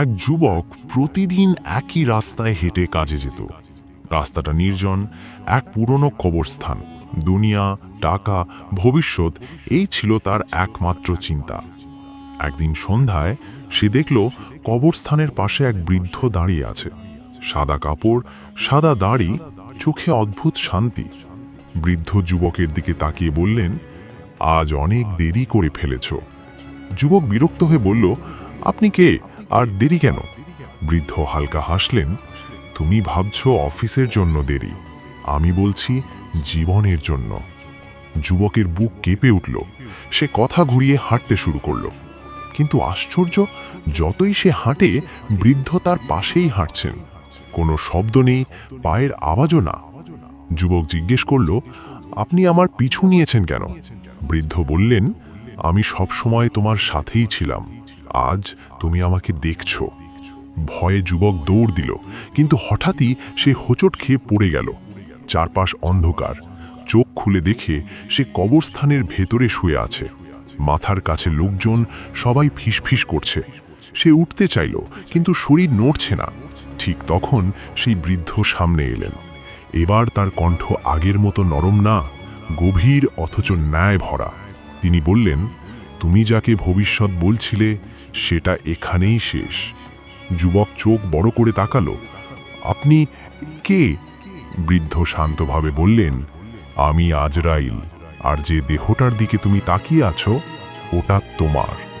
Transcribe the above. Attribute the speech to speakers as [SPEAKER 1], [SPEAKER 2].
[SPEAKER 1] এক যুবক প্রতিদিন একই রাস্তায় হেঁটে কাজে যেত। রাস্তাটা নির্জন, এক পুরনো কবরস্থান। দুনিয়া, টাকা, ভবিষ্যৎ, এই ছিল তার একমাত্র চিন্তা। একদিন সন্ধ্যায় সে দেখল কবরস্থানের পাশে এক বৃদ্ধ দাঁড়িয়ে আছে। সাদা কাপড়, সাদা দাড়ি, চোখে অদ্ভুত শান্তি। বৃদ্ধ যুবকের দিকে তাকিয়ে বললেন, আজ অনেক দেরি করে ফেলেছ। যুবক বিরক্ত হয়ে বলল, আপনি কে? আর দেরি কেন? বৃদ্ধ হালকা হাসলেন, তুমি ভাবছ অফিসের জন্য দেরি। আমি বলছি জীবনের জন্য। যুবকের বুক কেঁপে উঠল। সে কথা ঘুরিয়ে হাঁটতে শুরু করল। কিন্তু আশ্চর্য, যতই সে হাঁটে, বৃদ্ধ তার পাশেই হাঁটছেন। কোনো শব্দ নেই, পায়ের আওয়াজও না। যুবক জিজ্ঞেস করল, আপনি আমার পিছু নিয়েছেন কেন? বৃদ্ধ বললেন, আমি সব সময় তোমার সাথেই ছিলাম। আজ তুমি আমাকে দেখছ। ভয়ে যুবক দৌড় দিল, কিন্তু হঠাৎই সে হোঁচট খেয়ে পড়ে গেল। চারপাশ অন্ধকার। চোখ খুলে দেখে সে কবরস্থানের ভেতরে শুয়ে আছে। মাথার কাছে লোকজন সবাই ফিসফিস করছে। সে উঠতে চাইল, কিন্তু শরীর নড়ছে না। ঠিক তখন সেই বৃদ্ধ সামনে এলেন। এবার তার কণ্ঠ আগের মতো নরম না, গভীর অথচ ন্যায় ভরা তিনি বললেন তুমি যাকে ভবিষ্যৎ বলছিলে, সেটা এখানেই শেষ। যুবক চোখ বড় করে তাকালো। আপনি কে? বৃদ্ধ শান্তভাবে বললেন, আমি আজরাইল, আর যে দেহটার দিকে তুমি তাকিয়ে আছো, ওটা তোমার।